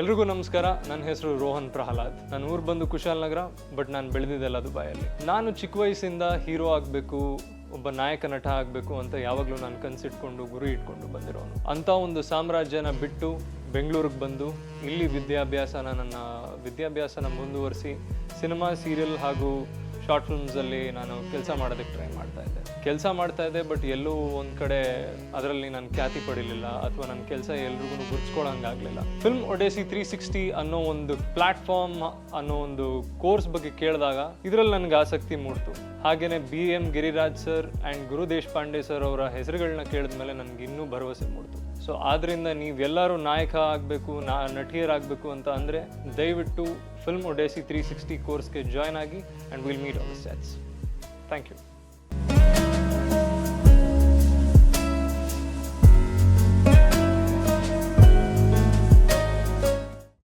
ಎಲ್ರಿಗೂ ನಮಸ್ಕಾರ. ನನ್ನ ಹೆಸರು ರೋಹನ್ ಪ್ರಹ್ಲಾದ್. ನನ್ನ ಊರು ಬಂದು ಕುಶಾಲನಗರ ಬಟ್ ನಾನು ಬೆಳೆದಿದ್ದೆಲ್ಲ ದುಬೈಯಲ್ಲಿ ನಾನು ಚಿಕ್ಕ ವಯಸ್ಸಿಂದ ಹೀರೋ ಆಗಬೇಕು, ಒಬ್ಬ ನಾಯಕ ನಟ ಆಗಬೇಕು ಅಂತ ಯಾವಾಗಲೂ ನಾನು ಕನಸಿಟ್ಕೊಂಡು, ಗುರಿ ಇಟ್ಕೊಂಡು ಬಂದಿರೋನು. ಅಂಥ ಒಂದು ಸಾಮ್ರಾಜ್ಯನ ಬಿಟ್ಟು ಬೆಂಗಳೂರಿಗೆ ಬಂದು, ಇಲ್ಲಿ ವಿದ್ಯಾಭ್ಯಾಸನ ನನ್ನ ವಿದ್ಯಾಭ್ಯಾಸನ ಮುಂದುವರಿಸಿ, ಸಿನಿಮಾ, ಸೀರಿಯಲ್ ಹಾಗೂ ಶಾರ್ಟ್ ಫಿಲ್ಮ್ಸಲ್ಲಿ ನಾನು ಕೆಲಸ ಮಾಡೋದಕ್ಕೆ ಟ್ರೈ ಮಾಡ್ತಾ ಇದ್ದೆ. ಕೆಲಸ ಮಾಡ್ತಾ ಇದ್ದೆ ಬಟ್ ಎಲ್ಲೂ ಒಂದು ಕಡೆ ಅದರಲ್ಲಿ ನಾನು ಖ್ಯಾತಿ ಪಡಿಲಿಲ್ಲ ಅಥವಾ ನನ್ನ ಕೆಲಸ ಎಲ್ರಿಗೂ ಗುರ್ಸ್ಕೊಳಂಗಾಗಲಿಲ್ಲ ಫಿಲ್ಮ್ ಒಡೆಸಿ ತ್ರೀ ಸಿಕ್ಸ್ಟಿ ಅನ್ನೋ ಒಂದು ಪ್ಲಾಟ್ಫಾರ್ಮ್ ಅನ್ನೋ ಒಂದು ಕೋರ್ಸ್ ಬಗ್ಗೆ ಕೇಳಿದಾಗ ಇದರಲ್ಲಿ ನನಗೆ ಆಸಕ್ತಿ ಮೂಡ್ತು. ಹಾಗೆಯೇ B M Giriraj sir and Guru Deshpande sir ಅವರ ಹೆಸರುಗಳನ್ನ ಕೇಳಿದ ಮೇಲೆ ನನಗೆ ಇನ್ನೂ ಭರವಸೆ ಮೂಡ್ತು. ಸೊ ಆದ್ದರಿಂದ ನೀವೆಲ್ಲರೂ ನಾಯಕ ಆಗಬೇಕು, ನಾ ನಟಿಯರಾಗಬೇಕು ಅಂತ ಅಂದರೆ ದಯವಿಟ್ಟು ಫಿಲ್ಮ್ ಒಡೆಸಿ ತ್ರೀ ಸಿಕ್ಸ್ಟಿ ಕೋರ್ಸ್ಗೆ ಜಾಯ್ನ್ ಆಗಿ and will meet on sets thank you